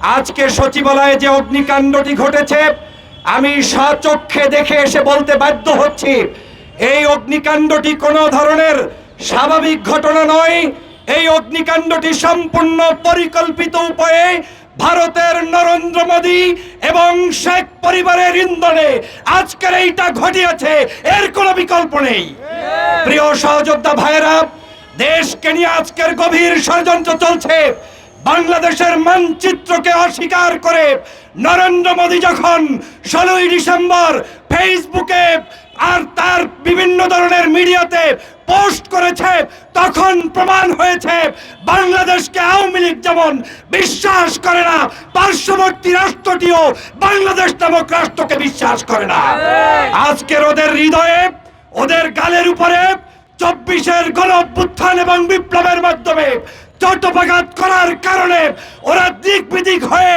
আজকে সচিবালয়ে যে অগ্নিকাণ্ডটি ঘটেছে, আমি সচক্ষে দেখে এসে বলতে বাধ্য হচ্ছি, এই অগ্নিকাণ্ডটি কোনো ধরনের স্বাভাবিক ঘটনা নয়। এই অগ্নিকাণ্ডটি সম্পূর্ণ পরিকল্পিত উপায়ে ভারতের নরেন্দ্র মোদী এবং শেখ পরিবারের ইন্ধনে আজকের এইটা ঘটিয়েছে, এর কোনো বিকল্প নেই। প্রিয় সহযোদ্ধা ভাইয়েরা, দেশকে নিয়ে আজকের গভীর ষড়যন্ত্র চলছে। বাংলাদেশের মানচিত্রকে অস্বীকার করে নরেন্দ্র মোদী যখন ষোলোই ডিসেম্বর ফেসবুকে আর তার বিভিন্ন ধরনের মিডিয়াতে পোস্ট করেছে, তখন প্রমাণ হয়েছে বাংলাদেশকে আওয়ামী লীগ যেমন বিশ্বাস করে না, পার্শ্ববর্তী রাষ্ট্রটিও বাংলাদেশ নামক রাষ্ট্রকে বিশ্বাস করে না। আজকের ওদের হৃদয়ে, ওদের গালের উপরে চব্বিশের গণ এবং বিপ্লবের মাধ্যমে চট্টপাঘাত করার কারণে ওরা দিক বিদিক হয়ে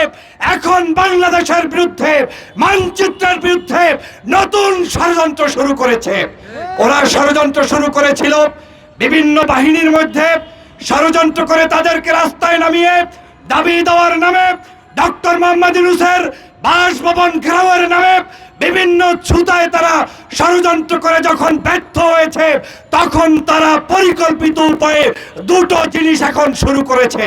এখন বাংলাদেশের বিরুদ্ধে, মানচিত্রের বিরুদ্ধে নতুন ষড়যন্ত্র শুরু করেছে। ওরা ষড়যন্ত্র শুরু করেছিল বিভিন্ন বাহিনীর মধ্যে, ষড়যন্ত্র করে তাদেরকে রাস্তায় নামিয়ে দাবি দেওয়ার নামে, ডক্টর মোহাম্মদ ইউনুসের বাসভবন ঘেরাওয়ের নামে বিভিন্ন ছুতায় তারা ষড়যন্ত্র করে যখন ব্যর্থ তখন তারা পরিকল্পিত উপায়ে দুটো জিনিস এখন শুরু করেছে।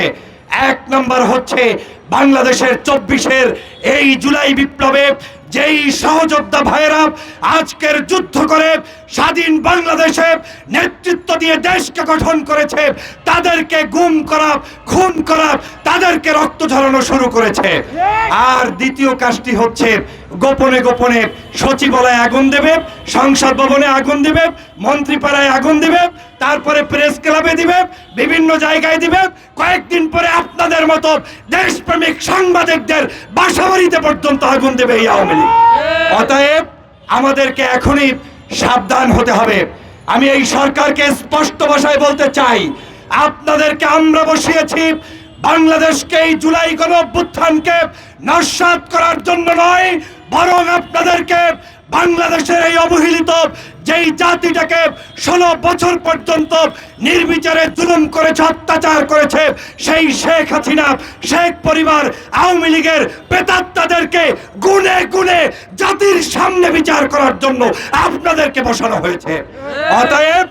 এক নম্বর হচ্ছে বাংলাদেশের চব্বিশের এই জুলাই বিপ্লবে যেই সহযোদ্ধা ভাইয়েরা আজকের যুদ্ধ করে স্বাধীন বাংলাদেশে নেতৃত্ব দিয়ে দেশকে গঠন করেছে, তাদেরকে গুম করা, খুন করা, তাদেরকে রক্ত ঝরানো শুরু করেছে। আর দ্বিতীয় কাজটি হচ্ছে গোপনে গোপনে সচিবালয়ে আগুন দেবে, সংসদ ভবনে আগুন দিবে, মন্ত্রীপাড়ায় আগুন দিবে, তারপরে প্রেস ক্লাবে দিবে, বিভিন্ন জায়গায় দিবে। কয়েকদিন পরে আপনাদের মতো দেশপ্রেমিক সাংবাদিকদের বাসাবাড়িতে পর্যন্ত আগুন দেবে এই আওয়ামী লীগ। অতএব আমাদেরকে এখনই সাবধান হতে হবে। আমি এই সরকারকে স্পষ্ট ভাষায় বলতে চাই, আপনাদেরকে আমরা বসিয়েছি বাংলাদেশকে এই জুলাই গণ অভ্যুত্থানকে নস্বাত করার জন্য নয়, বরং আপনাদেরকে বাংলাদেশের এই অবহেলিত, যেই জাতিটাকে ষোলো বছর পর্যন্ত নির্বিচারে জুলুম করেছে, অত্যাচার করেছে, সেই শেখ হাসিনা, শেখ পরিবার আওয়ামী লীগের প্রেতাত্মাদেরকে গুনে গুনে জাতির সামনে বিচার করার জন্য আপনাদেরকে বসানো হয়েছে। অতএব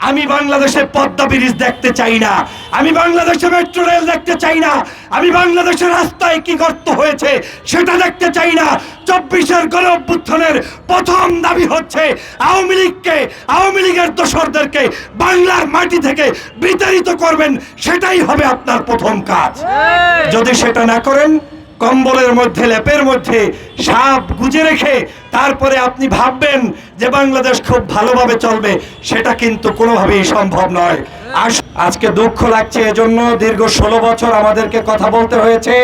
আমি বাংলাদেশে পদ্মা ব্রিজ দেখতে চাই না। আমি বাংলাদেশে মেট্রো রেল দেখতে চাই না। আমি বাংলাদেশের রাস্তায় কি গর্ত হয়েছে সেটা দেখতে চাই না। চব্বিশের গণ অভ্যুত্থানের প্রথম দাবি হচ্ছে আওয়ামী লীগকে আওয়ামী লীগের দোসরদেরকে বাংলার মাটি থেকে বিতাড়িত করবেন সেটাই হবে আপনার প্রথম কাজ। যদি সেটা না করেন কম্বলের মধ্যে, লেপের মধ্যে সাপ গুজে রেখে তারপরে আপনি ভাববেন যে বাংলাদেশ খুব ভালোভাবে চলবে। সেটা কিন্তু কোনোভাবেই সম্ভব নয়। আজকে দুঃখ লাগছে, এজন্য দীর্ঘ ষোলো বছর আমাদেরকে কথা বলতে হয়েছে।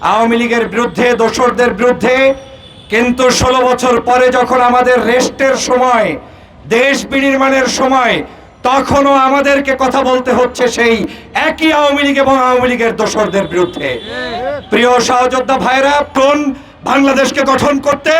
আওয়ামী লীগের বিরুদ্ধে, দোসরদের বিরুদ্ধে। কিন্তু ষোলো বছর পরে যখন আমাদের রেস্টের সময়, দেশ বিনির্মাণের সময় তখনও আমাদেরকে কথা বলতে হচ্ছে সেই একই আওয়ামী লীগ এবং আওয়ামী লীগের দোসরদের বিরুদ্ধে। প্রিয় সহযোদ্ধা ভাইরা, কোন বাংলাদেশকে গঠন করতে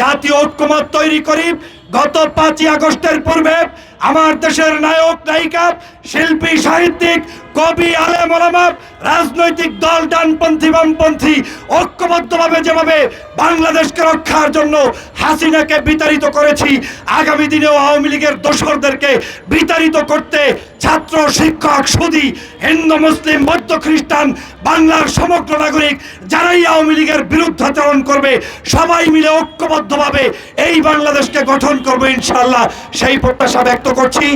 জাতীয় ঐক্যমত তৈরি করি? গত পাঁচই আগস্টের পূর্বে আমার দেশের নায়ক, নায়িকা, শিল্পী, সাহিত্যিক, কবি, আলেম, ওলামা, রাজনৈতিক দল, ডানপন্থী, বামপন্থী, ঐক্যবদ্ধভাবে যেভাবে বাংলাদেশকে রক্ষার জন্য হাসিনাকে বিতাড়িত করেছি, আগামী দিনেও আওয়ামী লীগের দোসরদেরকে বিতাড়িত করতে ছাত্র, শিক্ষক সুদী হিন্দু, মুসলিম, বৌদ্ধ, খ্রিস্টান, বাংলার সমগ্র নাগরিক যারাই আওয়ামী লীগের বিরুদ্ধাচরণ করবে, সবাই মিলে ঐক্যবদ্ধভাবে এই বাংলাদেশকে গঠন করবে ইনশাল্লাহ সেই প্রত্যাশা ব্যক্ত করছি।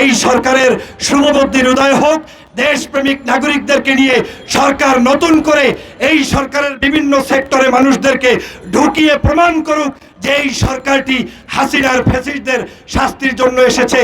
এই সরকারের শুভবুদ্ধির উদয় হোক, দেশপ্রেমিক নাগরিকদেরকে নিয়ে সরকার নতুন করে এই সরকারের বিভিন্ন সেক্টরে মানুষদেরকে ঢুকিয়ে প্রমাণ করুক যে এই সরকারটি হাসিনার ফেসিসদের শাস্তির জন্য এসেছে।